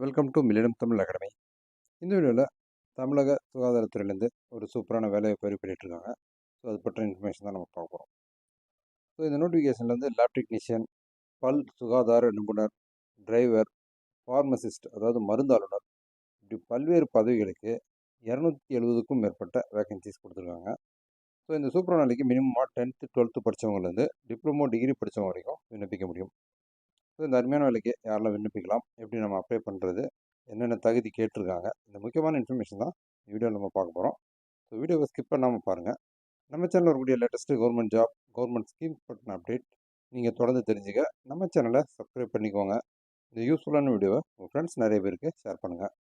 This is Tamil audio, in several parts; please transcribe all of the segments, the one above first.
வெல்கம் டு மில்லிடம் தமிழ் அகாடமி இந்த வீடியோவில் தமிழக சுகாதாரத்துறையிலேருந்து ஒரு சூப்பரான வேலையை பதிவு பண்ணிகிட்ருக்காங்க ஸோ அது பற்றின இன்ஃபர்மேஷன் தான் நம்ம பார்க்க போகிறோம் ஸோ இந்த நோட்டிஃபிகேஷன்லேருந்து லேப் டெக்னீஷியன் பல் சுகாதார நிபுணர் டிரைவர் ஃபார்மசிஸ்ட் அதாவது மருந்தாளுநர் இப்படி பல்வேறு பதவிகளுக்கு இரநூத்தி எழுபதுக்கும் மேற்பட்ட வேகன்சிஸ் கொடுத்துருக்காங்க. ஸோ இந்த சூப்பரான வேலைக்கு மினிமமாக டென்த்து டுவெல்த்து படித்தவங்கலேருந்து டிப்ளமோ டிகிரி படித்தவங்க வரைக்கும் விண்ணப்பிக்க முடியும். ஸோ இந்த அருமையான வேலைக்கு யாரெல்லாம் விண்ணப்பிக்கலாம் எப்படி நம்ம அப்ளை பண்ணுறது என்னென்ன தகுதி கேட்டிருக்காங்க இந்த முக்கியமான இன்ஃபர்மேஷன் தான் வீடியோவில் நம்ம பார்க்க போகிறோம் ஸோ வீடியோவை ஸ்கிப் பண்ணாமல் பாருங்கள் நம்ம சேனலில் வரக்கூடிய latest government job government schemes பற்றின அப்டேட் நீங்கள் தொடர்ந்து தெரிஞ்சுக்க நம்ம சேனலை சப்ஸ்கிரைப் பண்ணிக்கோங்க. இந்த யூஸ்ஃபுல்லான வீடியோவை உங்கள் ஃப்ரெண்ட்ஸ் நிறைய பேருக்கு ஷேர் பண்ணுங்கள்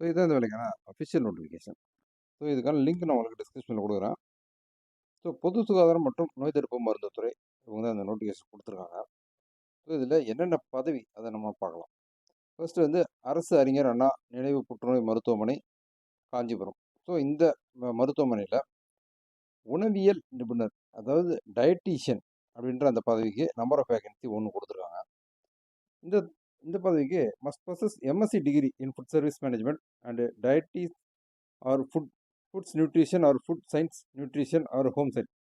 ஸோ இதுதான் இந்த வேலைக்கான அஃபிஷியல் நோட்டிஃபிகேஷன் ஸோ இதுக்கான லிங்க் நான் உங்களுக்கு டிஸ்கிரிப்ஷனில் கொடுக்குறேன். ஸோ பொது சுகாதாரம் மற்றும் நோய் தடுப்பு மருந்துத்துறை இவங்க தான் இந்த நோட்டிஃபிகேஷன் கொடுத்துருக்காங்க. ஸோ இதில் என்னென்ன பதவி அதை நம்ம பார்க்கலாம். ஃபர்ஸ்ட் வந்து அரசு அறிஞர் அண்ணா நினைவு புற்றுநோய் மருத்துவமனை காஞ்சிபுரம். ஸோ இந்த மருத்துவமனையில் உணவியல் நிபுணர் அதாவது டயட்டீஷியன் அப்படின்ற அந்த பதவிக்கு நம்பர் ஆஃப் வேகன்சி ஒன்று கொடுத்துருக்காங்க. இந்த இந்த பதவிக்கு must possess MSc degree in food service management and dietetics or food foods nutrition or food science nutrition or home science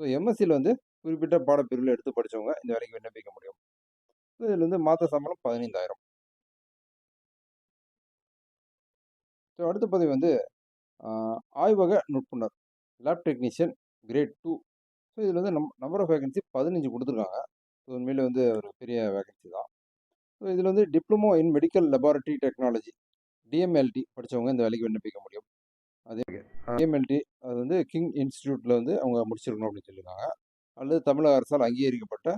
so எம்எஸ்சியில் வந்து குறிப்பிட்ட பாடப்பிரிவில் எடுத்து படித்தவங்க இந்த வேலைக்கு விண்ணப்பிக்க முடியும். இதில் வந்து மாத சம்பளம் பதினைந்தாயிரம். ஸோ அடுத்த பதவி வந்து ஆய்வக நுட்புணர் lab technician grade two so இதில் வந்து நம் நம்பர் ஆஃப் வேகன்சி பதினஞ்சு கொடுத்துருக்காங்க. ஸோ உண்மையில் வந்து ஒரு பெரிய வேகன்சி தான். ஸோ இதில் வந்து diploma in medical laboratory technology DMLT படித்தவங்க இந்த வேலைக்கு விண்ணப்பிக்க முடியும். அதே டிஎம்எல்டி அது வந்து கிங் இன்ஸ்டியூட்டில் வந்து அவங்க முடிச்சிருக்கணும் அப்படின்னு சொல்லியிருக்காங்க. அல்லது தமிழக அரசால் அங்கீகரிக்கப்பட்ட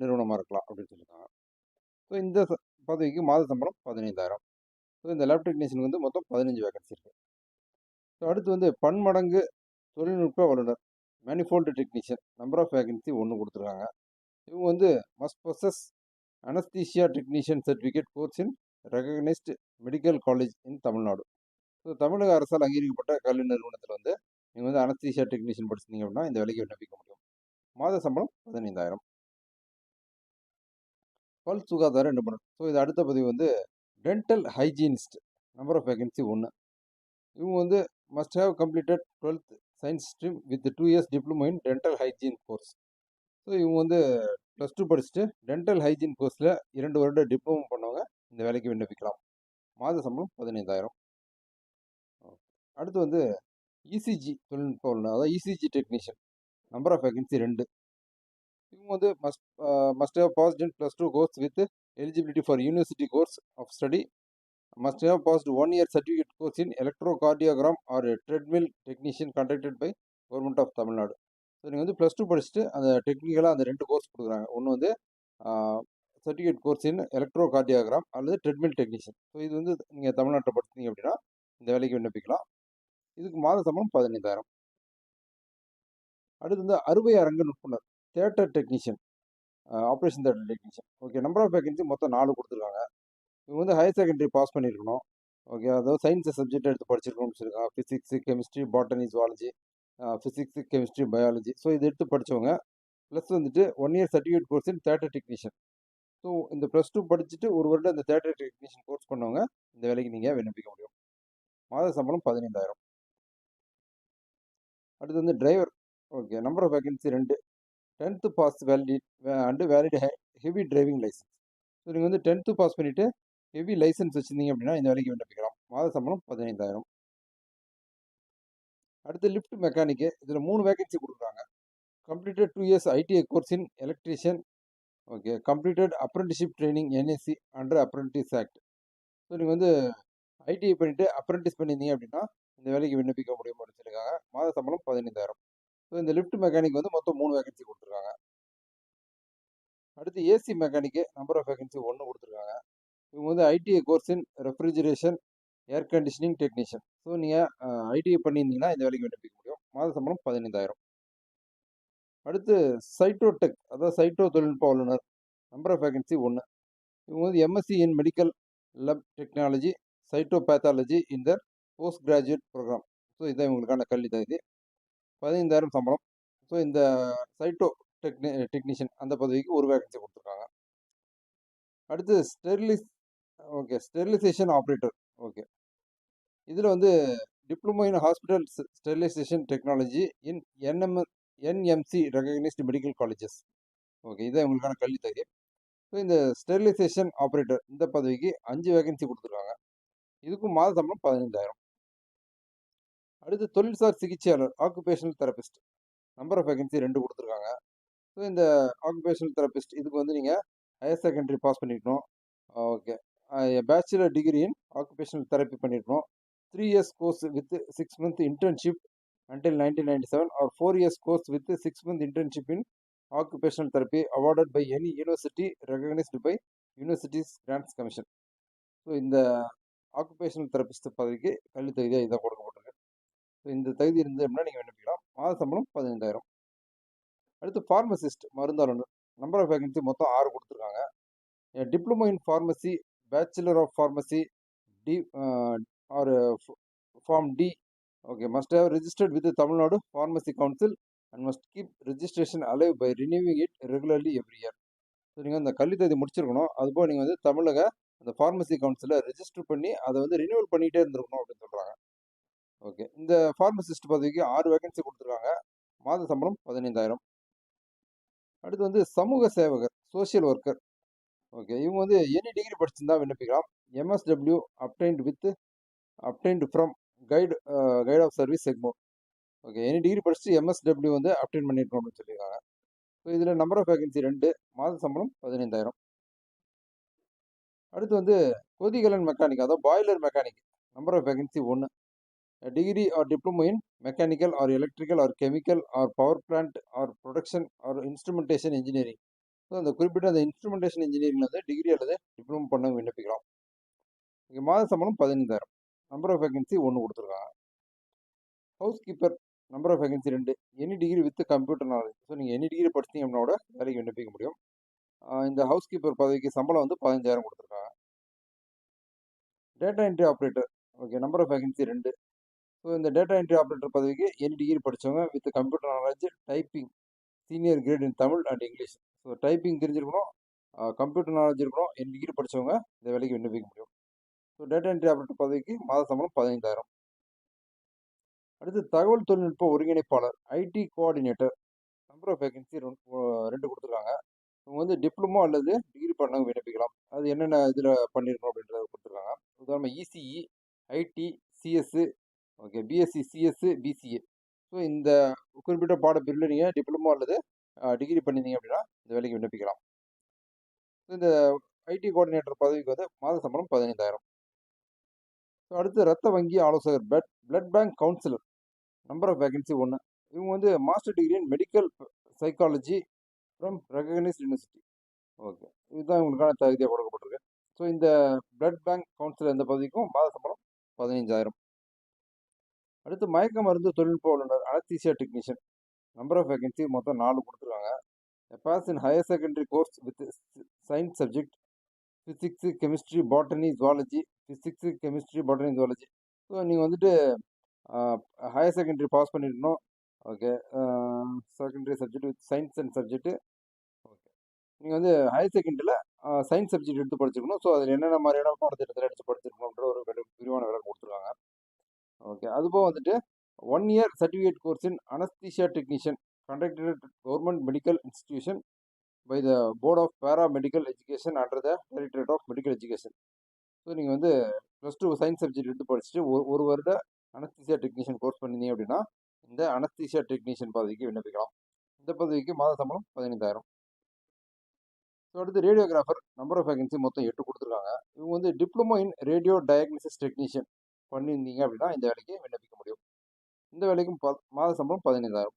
நிறுவனமாக இருக்கலாம் அப்படின்னு சொல்லியிருக்காங்க. ஸோ இந்த பதவிக்கு மாத சம்பளம் பதினைந்தாயிரம். ஸோ இந்த லேப் டெக்னீஷியன் வந்து மொத்தம் பதினஞ்சு வேகன்சி இருக்குது ஸோ அடுத்து வந்து பன்மடங்கு தொழில்நுட்ப வல்லுநர் manifold technician number of vacancy ஒன்று கொடுத்துருக்காங்க. இவங்க வந்து must possess anaesthesia technician certificate course in recognised medical college in Tamil Nadu so தமிழக அரசால் அங்கீகரிக்கப்பட்ட கல்வி நிறுவனத்தில் வந்து நீங்கள் வந்து அனஸ்தீஷியா டெக்னீஷியன் படிச்சிருந்தீங்க அப்படின்னா இந்த வேலைக்கு விண்ணப்பிக்க முடியும். மாத சம்பளம் பதினைந்தாயிரம். பல் ரெண்டு பண்ணணும் ஸோ இது அடுத்த பதிவு வந்து dental hygienist number of vacancy ஒன்று இவங்க வந்து must have completed twelfth science stream with two years diploma in dental hygiene course so இவங்க வந்து ப்ளஸ் டூ படிச்சுட்டு டென்டல் ஹைஜீன் கோர்ஸில் இரண்டு வருட டிப்ளமோ பண்ணவங்க இந்த வேலைக்கு விண்ணப்பிக்கலாம். மாத சம்பளம் பதினைந்தாயிரம். அடுத்து வந்து இசிஜி தொழில்நுட்பம் அதாவது ECG technician number of vacancy ரெண்டு. இவங்க வந்து must must have passed in plus two course with eligibility for university course of study must have passed one year certificate course in electrocardiogram or treadmill technician conducted by government of Tamil Nadu so நீங்கள் வந்து ப்ளஸ் டூ படிச்சுட்டு அந்த டெக்னிக்கலாக அந்த ரெண்டு கோர்ஸ் கொடுக்குறாங்க. ஒன்று வந்து certificate course in electrocardiogram அல்லது ட்ரெட்மில் டெக்னீஷியன் ஸோ இது வந்து நீங்கள் தமிழ்நாட்டில் படிச்சிங்க அப்படின்னா இந்த வேலைக்கு விண்ணப்பிக்கலாம். இதுக்கு மாத சம்பளம் பதினைந்தாயிரம். அடுத்து வந்து அறுவை அரங்கு நுட்புணர் theatre technician operation theatre technician okay number of vacancy மொத்தம் நாலு கொடுத்துருக்காங்க. இவங்க வந்து ஹையர் செகண்டரி பாஸ் பண்ணியிருக்கணும் ஓகே அதாவது சயின்ஸ் சப்ஜெக்ட் எடுத்து படிச்சிருக்கணும்னு சொல்லியிருக்காங்க. Physics chemistry botany zoology physics chemistry biology so இது எடுத்து படித்தவங்க ப்ளஸ் வந்துட்டு one year certificate course in theatre technician so இந்த ப்ளஸ் டூ படிச்சுட்டு ஒரு வருடம் இந்த தேட்டர் டெக்னீஷியன் கோர்ஸ் பண்ணவங்க இந்த வேலைக்கு நீங்கள் விண்ணப்பிக்க முடியும். மாத சம்பளம் பதினைந்தாயிரம். அடுத்து வந்து driver okay number of vacancy ரெண்டு. Tenth pass valid and valid heavy driving licence so நீங்கள் வந்து டென்த்து பாஸ் பண்ணிவிட்டு ஹெவி லைசன்ஸ் வச்சுருந்தீங்க அப்படின்னா இந்த வேலைக்கு விண்ணப்பிக்கலாம் மாத சம்பளம் பதினைந்தாயிரம். அடுத்து லிஃப்ட் மெக்கானிக்கு இதில் மூணு வேகன்சி கொடுக்குறாங்க. Completed two years ITI course in electrician okay completed apprenticeship training NSC under apprentice act so நீங்கள் வந்து ஐடிஐ பண்ணிவிட்டு அப்ரெண்டிஸ் பண்ணியிருந்தீங்க அப்படின்னா இந்த வேலைக்கு விண்ணப்பிக்க முடியும் அப்படின்னு சொல்லியிருக்காங்க. மாத சம்பளம் பதினைந்தாயிரம். இந்த லிஃப்ட் மெக்கானிக் வந்து மொத்தம் மூணு வேகன்சி கொடுத்துருக்காங்க. அடுத்து ஏசி மெக்கானிக்கு நம்பர் ஆஃப் வேகன்சி ஒன்று கொடுத்துருக்காங்க. இவங்க வந்து ITI course in refrigeration air conditioning technician. So நீங்கள் ஐடிஐ பண்ணியிருந்தீங்கன்னா இந்த வேலைக்கு விண்ணப்பிக்க முடியும். மாத சம்பளம் பதினைந்தாயிரம். அடுத்து சைட்டோடெக் அதாவது சைட்டோ தொழில்நுட்ப வல்லுநர் நம்பர் ஆஃப் வேகன்சி ஒன்று இவங்க வந்து MSc in medical lab technology cytopathology in the post graduate programme. So இதுதான் இவங்களுக்கான கல்வி தகுதி. பதினைந்தாயிரம் சம்பளம். ஸோ இந்த சைட்டோ டெக்னி டெக்னீஷியன் அந்த பதவிக்கு ஒரு வேகன்சி கொடுத்துருக்காங்க. அடுத்து ஸ்டெர்லிஸ் ஓகே ஸ்டெர்லைசேஷன் ஆப்ரேட்டர் ஓகே இதில் வந்து diploma in hospital sterilisation technology in NM NMC recognised medical colleges okay இதான் உங்களுக்கான கல்வித்தொகை. ஸோ இந்த ஸ்டெர்லைசேஷன் ஆப்ரேட்டர் இந்த பதவிக்கு அஞ்சு வேகன்சி கொடுத்துருக்காங்க. இதுக்கும் மாத சம்பளம் பதினைந்தாயிரம். அடுத்து தொழில்சார் சிகிச்சையாளர் occupational therapist number of vacancy ரெண்டு கொடுத்துருக்காங்க. ஸோ இந்த ஆக்குபேஷனல் தெரபிஸ்ட் இதுக்கு வந்து நீங்கள் ஹையர் செகண்டரி பாஸ் பண்ணிக்கணும் okay bachelor degree in occupational therapy பண்ணியிருக்கணும் three years course with six month internship until 1997 or four years course with a six month internship in occupational therapy awarded by any university recognized by universities grants commission so இந்த ஆக்குபேஷனல் தெரபிஸ்ட் பதவிக்கு கல்வி தகுதியாக இதாக கொடுக்கப்பட்டிருக்கு. இந்த தகுதி இருந்தது அப்படின்னா நீங்கள் விண்ணப்பிக்கலாம். மாத சம்பளம் பதினைந்தாயிரம். அடுத்து ஃபார்மசிஸ்ட் மருந்தாளுநர் நம்பர் ஆஃப் வேகன்சி மொத்தம் ஆறு கொடுத்துருக்காங்க. Diploma in pharmacy bachelor of pharmacy D or pharm D okay must have registered with Tamil Nadu pharmacy council and must keep registration alive by renewing it regularly every year so நீங்கள் அந்த கல்வி தகுதி முடிச்சிருக்கணும். அதுபோல் நீங்கள் வந்து தமிழக அந்த ஃபார்மசி கவுன்சிலில் ரெஜிஸ்டர் பண்ணி அதை வந்து ரினியூவல் பண்ணிகிட்டே இருந்திருக்கணும் அப்படின்னு சொல்கிறாங்க ஓகே. இந்த ஃபார்மசிஸ்ட் பதவிக்கு ஆறு வேகன்சி கொடுத்துருக்காங்க. மாத சம்பளம் பதினைந்தாயிரம். அடுத்து வந்து சமூக சேவகர் சோஷியல் ஒர்க்கர் ஓகே. இவங்க வந்து எனி டிகிரி படிச்சிருந்தா விண்ணப்பிக்கலாம். MSW obtained with obtained from guide guide of service செக்மோ okay. Any degree படிச்சுட்டு எம்எஸ்டபிள்யூ வந்து அப்டைன் பண்ணியிருக்கோம் அப்படின்னு சொல்லியிருக்காங்க. ஸோ இதில் நம்பர் ஆஃப் வேகன்சி ரெண்டு மாத சம்பளம் பதினைந்தாயிரம். அடுத்து வந்து கொதிகலன் மெக்கானிக் அதாவது boiler mechanic number of vacancy ஒன்று degree or diploma in mechanical or electrical or chemical or power plant or production or instrumentation engineering so அந்த குறிப்பிட்ட அந்த இன்ஸ்ட்ருமெண்டேஷன் இன்ஜினியரிங் வந்து டிகிரி அல்லது டிப்ளமோ பண்ண விண்ணப்பிக்கலாம். இங்கே மாத சம்பளம் பதினைந்தாயிரம். நம்பர் ஆஃப் வேகன்சி ஒன்று கொடுத்துருக்காங்க. Housekeeper number of vacancy ரெண்டு. Any degree with computer knowledge so நீங்கள் எனி டிகிரி படிச்சிங்க அப்படின்னோட வேலைக்கு விண்ணப்பிக்க முடியும். இந்த ஹவுஸ் கீப்பர் பதவிக்கு சம்பளம் வந்து பதினஞ்சாயிரம் கொடுத்துருக்காங்க. Data entry operator okay number of vacancy ரெண்டு. இந்த டேட்டா என்ட்ரி ஆப்ரேட்டர் பதவிக்கு எனி டிகிரி படித்தவங்க with computer knowledge typing senior grade in Tamil and English so typing தெரிஞ்சிருக்கணும் கம்ப்யூட்டர் நாலேஜ் இருக்கணும் எனி டிகிரி படித்தவங்க இந்த வேலைக்கு விண்ணப்பிக்க முடியும். ஸோ டேட்டா என்ட்ரி ஆப்ரேட்டர் பதவிக்கு மாத சம்பளம் பதினைந்தாயிரம். அடுத்து தகவல் தொழில்நுட்ப ஒருங்கிணைப்பாளர் IT coordinator number of vacancy ரெண்டு கொடுத்துருக்காங்க. இவங்க வந்து டிப்ளமோ அல்லது டிகிரி பண்ணவங்க விண்ணப்பிக்கலாம். அது என்னென்ன இதில் பண்ணியிருக்கணும் அப்படின்றத கொடுத்துருக்காங்க. உதாரணமாக ECE IT CS okay BSc CS BCA so இந்த குறிப்பிட்ட பாடப்பிரிவில் நீங்கள் டிப்ளமோ அல்லது டிகிரி பண்ணியிருந்தீங்க அப்படின்னா இந்த வேலைக்கு விண்ணப்பிக்கலாம். இந்த ஐடி கோஆர்டினேட்டர் பதவிக்கு வந்து மாத சம்பளம் பதினைந்தாயிரம். ஸோ அடுத்து ரத்த வங்கி ஆலோசகர் blood blood bank counsellor number of vacancy ஒன்று இவங்க வந்து master degree in medical psychology from recognised university okay இதுதான் இவங்களுக்கான தகுதியாக கொடுக்கப்பட்டிருக்கு. ஸோ இந்த பிளட் பேங்க் கவுன்சிலர் இந்த பதவிக்கும் மாத சம்பளம் பதினைஞ்சாயிரம் அடுத்து மயக்க மருந்து தொழில்நுட்ப வல்லுநர் anaesthesia technician. Number of vacancy மொத்தம் நாலு கொடுத்துருக்காங்க. Pass in higher secondary course with science subject physics chemistry botany zoology physics chemistry botany zoology so நீங்கள் வந்துட்டு ஹையர் செகண்டரி பாஸ் பண்ணிருக்கணும். Okay secondary subject with science and subject okay நீங்கள் வந்து ஹையர் செகண்டரியில் சயின்ஸ் சப்ஜெக்ட் எடுத்து படிச்சிருக்கணும். ஸோ அதில் என்னென்ன மாதிரியான பாடத்திட்டத்தில் எடுத்து படிச்சிருக்கணுன்ற ஒரு விரிவான விலை கொடுத்துருக்காங்க. ஓகே அதுபோக வந்துட்டு one year certificate course in anaesthesia technician conducted government medical institution by the board of paramedical education under the directorate of medical education so நீங்கள் வந்து ப்ளஸ் டூ சயின்ஸ் சப்ஜெக்ட் எடுத்து படிச்சுட்டு ஒரு ஒரு வருட அனஸ்தீசியா டெக்னீஷியன் கோர்ஸ் பண்ணிங்க அப்படின்னா இந்த அனஸ்தீசியா டெக்னீஷியன் பதவிக்கு விண்ணப்பிக்கலாம். இந்த பதவிக்கு மாத சம்பளம் பதினைந்தாயிரம். ஸோ அடுத்து ரேடியோகிராஃபர் நம்பர் ஆஃப் வேகன்சி மொத்தம் எட்டு கொடுத்துருக்காங்க. இவங்க வந்து diploma in radio diagnosis technician பண்ணியிருந்தீங்க அப்படின்னா இந்த வேலைக்கு விண்ணப்பிக்க முடியும். இந்த வேலைக்கும் மாத சம்பளம் பதினைந்தாயிரம்.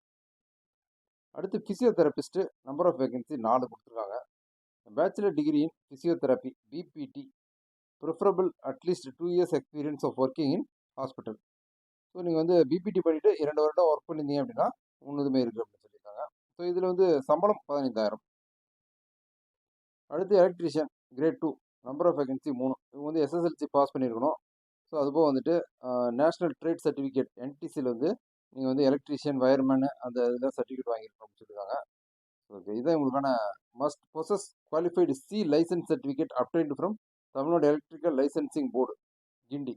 அடுத்து ஃபிசியோதெரபிஸ்ட்டு நம்பர் ஆஃப் வேகன்சி நாலு கொடுத்துருக்காங்க. Bachelor டிகிரியின் physiotherapy physiotherapy BPT preferable at least two years experience of working in hospital so நீங்கள் வந்து பிபிடி பண்ணிவிட்டு இரண்டு வருடம் ஒர்க் பண்ணியிருந்தீங்க அப்படின்னா முன்னுரிமை இருக்குது அப்படின்னு சொல்லியிருக்காங்க. ஸோ இதில் வந்து சம்பளம் பதினைந்தாயிரம். அடுத்து electrician grade two number of vacancy மூணு. இவங்க வந்து எஸ்எஸ்எல்சி பாஸ் பண்ணியிருக்கணும். ஸோ அதுபோக வந்துட்டு நேஷ்னல் ட்ரேட் சர்டிஃபிகேட் என்டிசியில் வந்து நீங்கள் வந்து எலக்ட்ரீஷியன் வயர்மேனு அந்த இதெல்லாம் சர்டிஃபிகேட் வாங்கியிருக்கோம் சொல்லியிருக்காங்க ஓகே இதான் உங்களுக்கான must possess qualified C licence certificate obtained from Tamil Nadu electrical licensing board Guindy.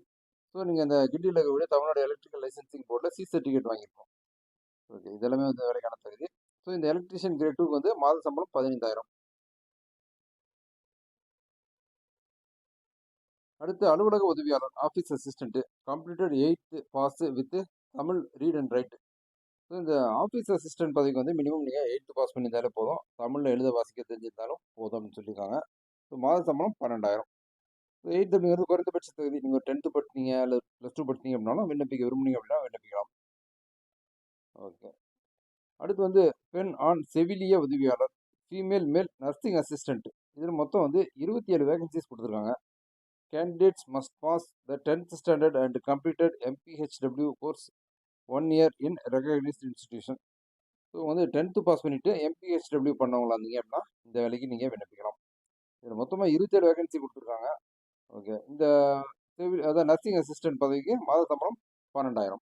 So நீங்கள் அந்த கிண்டியில் இருக்கக்கூடிய தமிழ்நாடு எலக்ட்ரிக்கல் லைசன்சிங் போர்டில் சி சர்டிஃபிகேட் வாங்கியிருக்கோம் ஓகே இதெல்லாமே வந்து வேலைக்கான தகுதி. ஸோ இந்த எலக்ட்ரிஷியன் கிரேட் டூக்கு வந்து மாத சம்பளம் பதினைந்தாயிரம். அடுத்து அலுவலக உதவியாளர் office assistant completed eighth pass with Tamil read and write so இந்த ஆஃபீஸ் அசிஸ்டன்ட் பதவிக்கு வந்து மினிமம் நீங்கள் எயித்து பாஸ் பண்ணியிருந்தாலே போதும். தமிழில் எழுத வாசிக்க தெரிஞ்சிருந்தாலும் போதும் அப்படின்னு சொல்லியிருக்காங்க. ஸோ மாத சம்பளம் பன்னெண்டாயிரம். ஸோ எயித் அப்படிங்கிறது குறைந்தபட்ச தகுதி. நீங்கள் டென்த்து படிச்சீங்க இல்லை ப்ளஸ் டூ படித்தீங்க அப்படின்னாலும் விண்ணப்பிக்க விரும்புனீங்க அப்படின்னா விண்ணப்பிக்கலாம். ஓகே அடுத்து வந்து பெண் ஆண் செவிலிய உதவியாளர் ஃபீமேல் மேல் நர்சிங் அசிஸ்டண்ட் இதில் மொத்தம் வந்து இருபத்தி ஏழு வேகன்சிஸ் கொடுத்துருக்காங்க. Candidates must pass the tenth standard and completed MPHW course one year in recognised institution so வந்து டென்த்து பாஸ் பண்ணிவிட்டு எம்பிஹெச்டபிள்யூ பண்ணவங்களா இருந்தீங்க அப்படின்னா இந்த வேலைக்கு நீங்கள் விண்ணப்பிக்கலாம். இதில் மொத்தமாக இருபத்தேழு வேகன்சி கொடுத்துருக்காங்க. ஓகே இந்த சிவில் அதான் நர்சிங் அசிஸ்டன்ட் பதவிக்கு மாத சம்பளம் பன்னெண்டாயிரம்.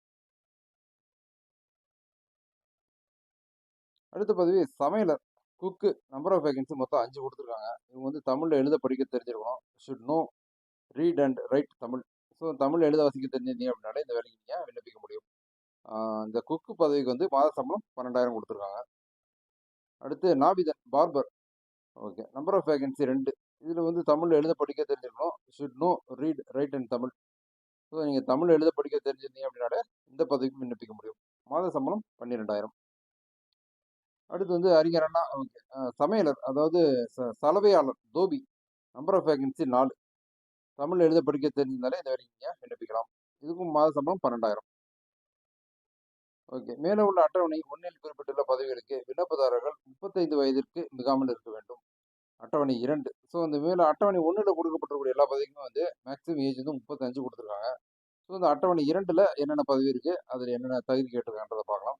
அடுத்த பதவி சமையலர். குக்கு நம்பர் ஆஃப் வேகன்சி மொத்தம் அஞ்சு கொடுத்துருக்காங்க. இவங்க வந்து தமிழில் எழுத படிக்க தெரிஞ்சிருக்கணும். Should know read and write Tamil. So Tamil எழுத வசிக்க தெரிஞ்சிருந்தீங்க அப்படின்னாலே இந்த வேலைக்கு நீங்கள் விண்ணப்பிக்க முடியும்? இந்த குக்கு பதவிக்கு வந்து மாத சம்பளம் பன்னெண்டாயிரம் கொடுத்துருக்காங்க. அடுத்து நாபிதன் barber okay number of vacancy ரெண்டு. இதில் வந்து தமிழ் எழுத படிக்க தெரிஞ்சிருக்கணும். Should know read write and Tamil. So நீங்கள் தமிழ் எழுத படிக்க தெரிஞ்சிருந்தீங்க அப்படின்னாலே இந்த பதவிக்கு விண்ணப்பிக்க முடியும். மாத சம்பளம் பன்னிரெண்டாயிரம். அடுத்து வந்து அறிஞர் அண்ணா. ஓகே சமையலர் அதாவது ச- சலவையாளர் தோபி. நம்பர் ஆஃப் வேகன்சி நாலு. தமிழ் எழுத படிக்க தெரிஞ்சிருந்தாலே இந்த வரைக்கும் விண்ணப்பிக்கலாம் இதுக்கும் மாத சம்பளம் பன்னெண்டாயிரம். ஓகே. மேலே உள்ள அட்டவணை ஒன்றில் குறிப்பிட்டுள்ள பதவிகளுக்கு விண்ணப்பதாரர்கள் முப்பத்தைந்து வயதிற்கு மிகாமல் இருக்க வேண்டும். அட்டவணை இரண்டு. ஸோ அந்த மேலே அட்டவணை ஒன்றில் கொடுக்கப்பட்டிருக்கூடிய எல்லா பதவிக்குமே வந்து மேக்ஸிமம் ஏஜ் வந்து முப்பத்தஞ்சு கொடுத்துருக்காங்க. ஸோ இந்த அட்டவணை இரண்டில் என்னென்ன பதவி இருக்குது அதில் என்னென்ன தகுதி கேட்டிருக்கான்றதை பார்க்கலாம்.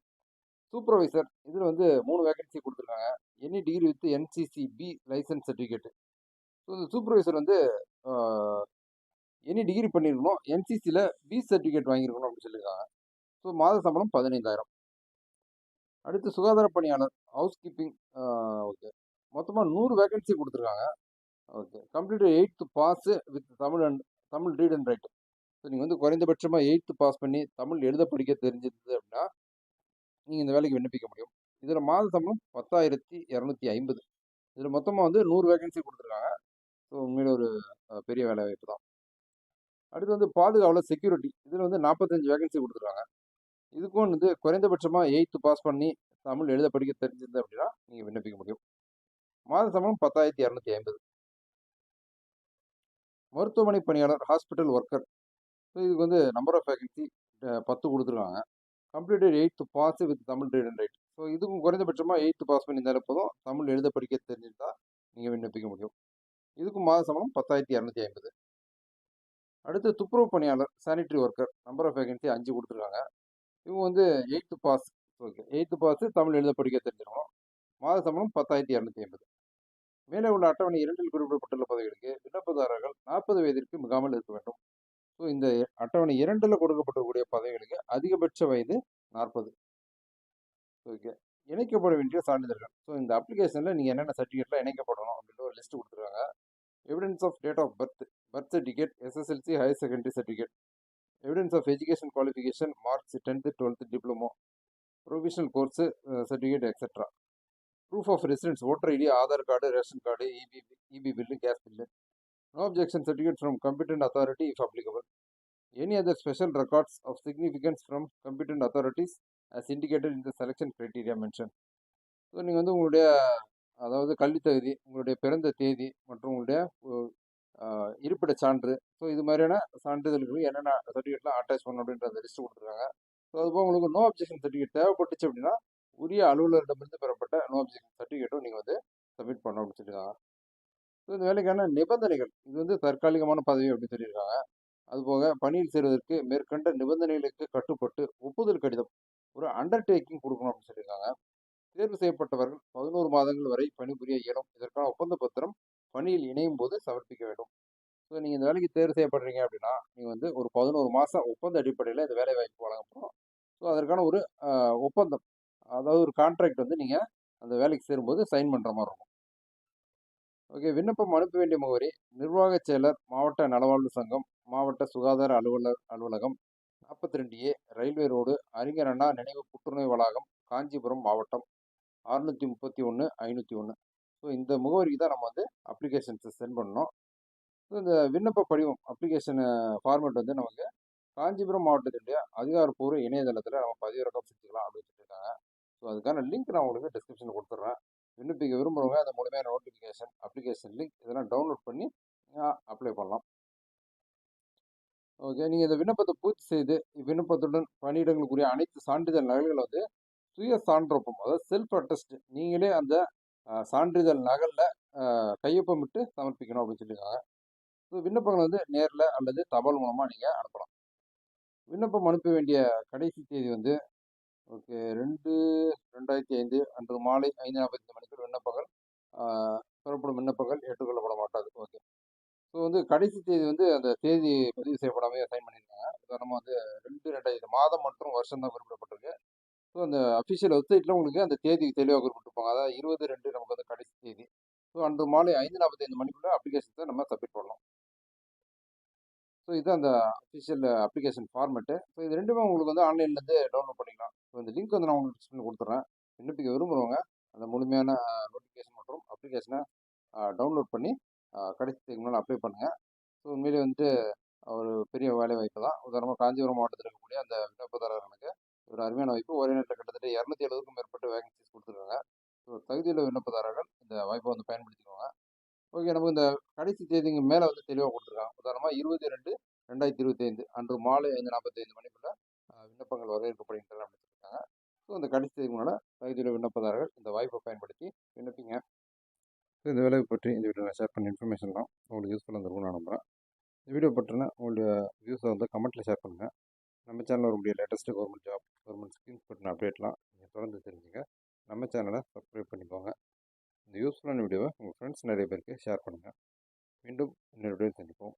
சூப்பர்வைசர் இதில் வந்து மூணு வேகன்சி கொடுத்துருக்காங்க. Any degree with NCC B licence certificate so இந்த சூப்பர்வைசர் வந்து எனி டிகிரி பண்ணியிருக்கணும் என்சிசியில் பி சர்டிஃபிகேட் வாங்கியிருக்கணும் அப்படின்னு சொல்லியிருக்காங்க. ஸோ மாத சம்பளம் பதினைந்தாயிரம். அடுத்து சுகாதார பணியாளர் ஹவுஸ் கீப்பிங் ஓகே மொத்தமாக நூறு வேகன்சி கொடுத்துருக்காங்க. Okay complete eighth pass with Tamil and Tamil read and write so நீங்கள் வந்து குறைந்தபட்சமாக எயித்து பாஸ் பண்ணி தமிழ் எழுத படிக்க தெரிஞ்சிருந்தது அப்படின்னா நீங்கள் இந்த வேலைக்கு விண்ணப்பிக்க முடியும். இதில் மாத சம்பளம் பத்தாயிரத்தி இரநூத்தி ஐம்பது. இதில் மொத்தமாக வந்து நூறு வேகன்சி கொடுத்துருக்காங்க. ஸோ உண்மையில ஒரு பெரிய வேலை வாய்ப்பு தான். அடுத்து வந்து பாதுகாவலர் செக்யூரிட்டி இதில் வந்து நாற்பத்தஞ்சு வேகன்சி கொடுத்துருக்காங்க. இதுக்கும் வந்து குறைந்தபட்சமாக எயித்து பாஸ் பண்ணி தமிழ் எழுத படிக்க தெரிஞ்சிருந்தது அப்படின்னா நீங்கள் விண்ணப்பிக்க முடியும். மாத சம்பளம் பத்தாயிரத்தி இரநூத்தி ஐம்பது. மருத்துவமனை பணியாளர் ஹாஸ்பிட்டல் ஒர்க்கர் ஸோ இதுக்கு வந்து நம்பர் ஆஃப் வேகன்சி பத்து கொடுத்துருக்காங்க. Completed eighth pass with Tamil read and write so இதுக்கும் குறைந்தபட்சமாக எயித்து பாஸ் பண்ணியிருந்தாலே போதும் தமிழ் எழுத படிக்க தெரிஞ்சிருந்தால் நீங்கள் விண்ணப்பிக்க முடியும். இதுக்கும் மாத சம்பளம் பத்தாயிரத்தி இரநூத்தி ஐம்பது. அடுத்து துப்புரவு பணியாளர் sanitary worker number of vacancy அஞ்சு கொடுத்துருக்காங்க. இவங்க வந்து eighth pass okay eighth pass Tamil எழுத படிக்க தெரிஞ்சிருக்கணும். மாத சம்பளம் பத்தாயிரத்தி இரநூத்தி ஐம்பது. மேலே உள்ள அட்டவணை இரண்டில் குறிப்பிடப்பட்டுள்ள பதவிகளுக்கு விண்ணப்பதாரர்கள் நாற்பது வயதிற்கு மிகாமல் இருக்க வேண்டும். ஸோ இந்த அட்டவணை இரண்டில் கொடுக்கப்பட்டிருக்கக்கூடிய பதவிகளுக்கு அதிகபட்ச வயது நாற்பது. ஓகே இணைக்கப்பட வேண்டிய சான்றிதழ்கள். ஸோ இந்த அப்ளிகேஷனில் நீங்கள் என்னென்ன சர்டிஃபிகேட்லாம் இணைக்கப்படணும் அப்படின்ற ஒரு லிஸ்ட் கொடுத்துருக்காங்க. Evidence of date of birth birth certificate SSLC higher secondary certificate evidence of education qualification marks tenth twelfth diploma provisional course certificate etcetera proof of residence voter ID Aadhaar card ration card EB EB bill gas bill no objection certificate from competent authority if applicable any other special records of significance from competent authorities as indicated in the selection criteria mentioned so நீங்கள் வந்து உங்களுடைய அதாவது கல்வித் தகுதி உங்களுடைய பிறந்த தேதி மற்றும் உங்களுடைய இருப்பிட சான்று. ஸோ இது மாதிரியான சான்றிதழ்களுக்கு என்னென்ன சர்டிஃபிகேட்லாம் அட்டாச் பண்ணணும் அப்படின்ற அந்த லிஸ்ட் கொடுத்துருக்காங்க. ஸோ அதுபோக உங்களுக்கு நோ அப்ஜெக்ஷன் சர்டிஃபிகேட் தேவைப்பட்டுச்சு அப்படின்னா உரிய அலுவலரிடமிருந்து பெறப்பட்ட நோ அப்ஜெக்ஷன் சர்டிஃபிகேட்டும் நீங்கள் வந்து சப்மிட் பண்ணணும் அப்படின்னு சொல்லியிருக்காங்க. ஸோ இந்த வேலைக்கான நிபந்தனைகள் இது வந்து தற்காலிகமான பதவி அப்படின்னு சொல்லியிருக்காங்க. அதுபோக பணியில் சேருவதற்கு மேற்கண்ட நிபந்தனைகளுக்கு கட்டுப்பட்டு ஒப்புதல் கடிதம் ஒரு அண்டர்டேக்கிங் கொடுக்கணும் அப்படின்னு சொல்லியிருக்காங்க. தேர்வு செய்யப்பட்டவர்கள் பதினோரு மாதங்கள் வரை பணிபுரிய இயலும். இதற்கான ஒப்பந்த பத்திரம் பணியில் இணையும் போது சமர்ப்பிக்க வேண்டும். ஸோ நீங்கள் இந்த வேலைக்கு தேர்வு செய்யப்படுறீங்க அப்படின்னா நீங்கள் வந்து ஒரு பதினோரு மாதம் ஒப்பந்த அடிப்படையில் இந்த வேலை வாய்ப்பு வழங்கப்படும். ஸோ அதற்கான ஒரு ஒப்பந்தம் அதாவது ஒரு கான்ட்ராக்ட் வந்து நீங்கள் அந்த வேலைக்கு சேரும்போது சைன் பண்ணுற மாதிரி இருக்கும். ஓகே விண்ணப்பம் அனுப்ப வேண்டிய முகவரி நிர்வாகச் செயலர் மாவட்ட நலவாழ்வு சங்கம் மாவட்ட சுகாதார அலுவலர் அலுவலகம் நாற்பத்தி ரெண்டு ஏ ரயில்வே ரோடு அறிஞர் அண்ணா நினைவு புற்றுநோய் வளாகம் காஞ்சிபுரம் மாவட்டம். அறுநூற்றி முப்பத்தி ஒன்று ஐநூற்றி ஒன்று ஸோ இந்த முகவரிக்கு தான் நம்ம வந்து அப்ளிகேஷன்ஸை சென்ட் பண்ணணும். ஸோ இந்த விண்ணப்ப படிவம் அப்ளிகேஷன் ஃபார்மேட் வந்து நமக்கு காஞ்சிபுரம் மாவட்டத்தினுடைய அதிகாரப்பூர்வ இணையதளத்தில் நம்ம பதிவிறக்கம் செஞ்சுக்கலாம் அப்படின்னு சொல்லியிருக்காங்க. ஸோ அதுக்கான லிங்க் நான் உங்களுக்கு டிஸ்கிரிப்ஷனில் கொடுத்துட்றேன் விண்ணப்பிக்க விரும்புகிறவங்க அந்த மூலியமான நோட்டிஃபிகேஷன் அப்ளிகேஷன் லிங்க் இதெல்லாம் டவுன்லோட் பண்ணி அப்ளை பண்ணலாம். ஓகே நீங்கள் இந்த விண்ணப்பத்தை பூர்த்தி செய்து விண்ணப்பத்துடன் பணியிடங்களுக்குரிய அனைத்து சான்றிதழ் நகல்களை வந்து சுய சான்றொப்பம் அதாவது செல்ஃப் அட்டஸ்ட் நீங்களே அந்த சான்றிதழ் நகலில் கையொப்பமிட்டு சமர்ப்பிக்கணும் அப்படின்னு சொல்லியிருக்காங்க. ஸோ விண்ணப்பங்கள் வந்து நேரில் அல்லது தபால் மூலமாக நீங்கள் அனுப்பலாம். விண்ணப்பம் அனுப்ப வேண்டிய கடைசி தேதி வந்து ஓகே ரெண்டு ரெண்டாயிரத்தி ஐந்து அன்று மாலை ஐந்து நாற்பத்தி மணிக்கு விண்ணப்பங்கள் பெறப்படும் விண்ணப்பங்கள் ஏற்றுக்கொள்ளப்பட மாட்டாது. ஓகே ஸோ வந்து கடைசி தேதி வந்து அந்த தேதி பதிவு செய்யப்படாமே சைன் பண்ணியிருக்காங்க. உதாரணமாக வந்து ரெண்டு ரெண்டாயிரம் மாதம் மற்றும் வருஷம் தான் குறிப்பிடப்பட்டிருக்கு. ஸோ அந்த அஃபிஷியல் வெப்சைட்டில் உங்களுக்கு அந்த தேதி தெளிவாக குறிப்பிட்டிருப்பாங்க. அதாவது இருபது ரெண்டு நமக்கு வந்து கடைசி தேதி. ஸோ அன்று மாலை ஐந்து நாற்பத்தைந்து மணிக்குள்ளே அப்ளிகேஷன்ஸை நம்ம சப்மிட் பண்ணலாம். ஸோ இதுதான் அந்த அஃபிஷியல் அப்ளிகேஷன் ஃபார்மெட்டு ஸோ இது ரெண்டுமே உங்களுக்கு வந்து ஆன்லைன்லேருந்து டவுன்லோட் பண்ணிக்கலாம். ஸோ இந்த லிங்க் வந்து நான் உங்களுக்கு டிஸ்பிளே கொடுத்துட்றேன் விண்ணப்பிக்க விரும்புகிறவங்க அந்த முழுமையான நோட்டிஃபிகேஷன் மற்றும் அப்ளிகேஷனை டவுன்லோட் பண்ணி கடைசி தேதி முன்னால் அப்ளை பண்ணுங்கள் ஸோ உண்மையிலே வந்துட்டு ஒரு பெரிய வேலை வாய்ப்பு தான். உதாரணமாக காஞ்சிபுரம் மாவட்டத்தில் இருக்கக்கூடிய அந்த விண்ணப்பதாரர்களுக்கு ஒரு அருமையான வாய்ப்பு. ஒரே நேரத்தில் கிட்டத்தட்ட இரநூத்தி எழுபதுக்கும் மேற்பட்ட வேகன்சிஸ் கொடுத்துருக்காங்க. ஸோ தகுதியுள்ள விண்ணப்பதாரர்கள் இந்த வாய்ப்பை வந்து பயன்படுத்திக்கோங்க. ஓகே நமக்கு இந்த கடைசி தேதிங்க மேலே வந்து தெளிவாக கொடுத்துருக்காங்க. உதாரணமாக இருபது ரெண்டு ரெண்டாயிரத்தி இருபத்தைந்து அன்று மாலை ஐந்து நாற்பத்தைந்து மணிக்குள்ள விண்ணப்பங்கள் வரவேற்கப்படுகின்றன அப்படின்னு சொல்லியிருக்காங்க ஸோ இந்த கடைசி தேதி முன்னால் தகுதியுள்ள விண்ணப்பதாரர்கள் இந்த வாய்ப்பை பயன்படுத்தி விண்ணப்பிங்க. ஸோ இந்த வேலையை பற்றி இந்த வீடியோ ஷேர் பண்ண இன்ஃபர்மேஷன்லாம் உங்களுக்கு யூஸ்ஃபுல்லாக இருந்திருக்கும் நான் நம்புகிறேன் இந்த வீடியோ பற்றினா உங்களுடைய வியூஸை வந்து கமெண்ட்டில் ஷேர் பண்ணுங்கள் நம்ம சேனலில் வரக்கூடிய latest government job government schemes பற்றின அப்டேட்லாம் நீங்கள் தொடர்ந்து தெரிஞ்சுங்க. நம்ம சேனலை சப்ஸ்கிரைப் பண்ணிக்கோங்க. இந்த யூஸ்ஃபுல்லான வீடியோவை உங்கள் ஃப்ரெண்ட்ஸ் நிறைய பேருக்கு ஷேர் பண்ணுங்கள் மீண்டும் இன்னொரு வீடியோ சந்திப்போம்.